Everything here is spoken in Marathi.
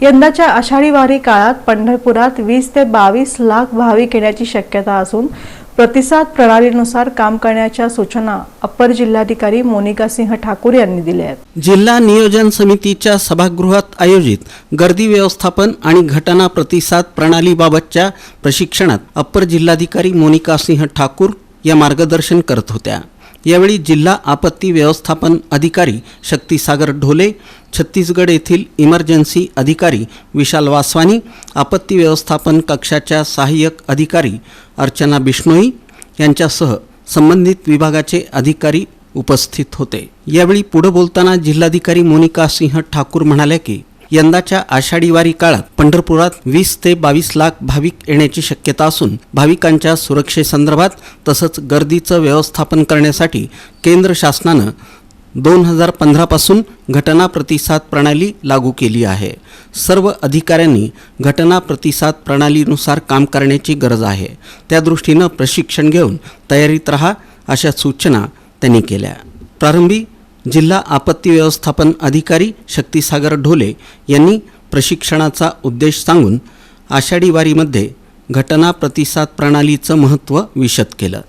यंदाच्या आषाढी वारी काळात पंढरपुरात वीस ते बावीस लाख भाविक येण्याची शक्यता असून प्रतिसाद प्रणालीनुसार काम करण्याच्या सूचना अप्पर जिल्हाधिकारी मोनिका सिंह ठाकूर यांनी दिल्या आहेत. जिल्हा नियोजन समितीच्या सभागृहात आयोजित गर्दी व्यवस्थापन आणि घटना प्रतिसाद प्रणालीबाबतच्या प्रशिक्षणात अप्पर जिल्हाधिकारी मोनिका सिंह ठाकूर या मार्गदर्शन करत होत्या. यावेळी जिल्हा आपत्ती व्यवस्थापन अधिकारी शक्तीसागर ढोले छत्तीसगड येथील इमर्जन्सी अधिकारी विशाल वासवानी आपत्ती व्यवस्थापन कक्षाच्या सहाय्यक अधिकारी अर्चना बिष्णोई यांच्यासह संबंधित विभागाचे अधिकारी उपस्थित होते. यावेळी पुढे बोलताना जिल्हाधिकारी मोनिका सिंह ठाकूर म्हणाल्या की यंदाच्या आषाढी वारी काळात पंढरपुरात वीस ते बावीस लाख भाविक येण्याची शक्यता असून भाविकांच्या सुरक्षेसंदर्भात तसंच गर्दीचं व्यवस्थापन करण्यासाठी केंद्र शासनानं दोन हजार पंधरापासून घटना प्रतिसाद प्रणाली लागू केली आहे. सर्व अधिकाऱ्यांनी घटना प्रतिसाद प्रणालीनुसार काम करण्याची गरज आहे. त्या दृष्टीनं प्रशिक्षण घेऊन तयारीत रहा अशा सूचना त्यांनी केल्या. प्रारंभी जिल्हा आपत्ती व्यवस्थापन अधिकारी शक्तिसागर ढोले यांनी प्रशिक्षणाचा उद्देश सांगून आषाढी वारीमध्ये घटना प्रतिसाद प्रणालीचं महत्त्व विशद केलं.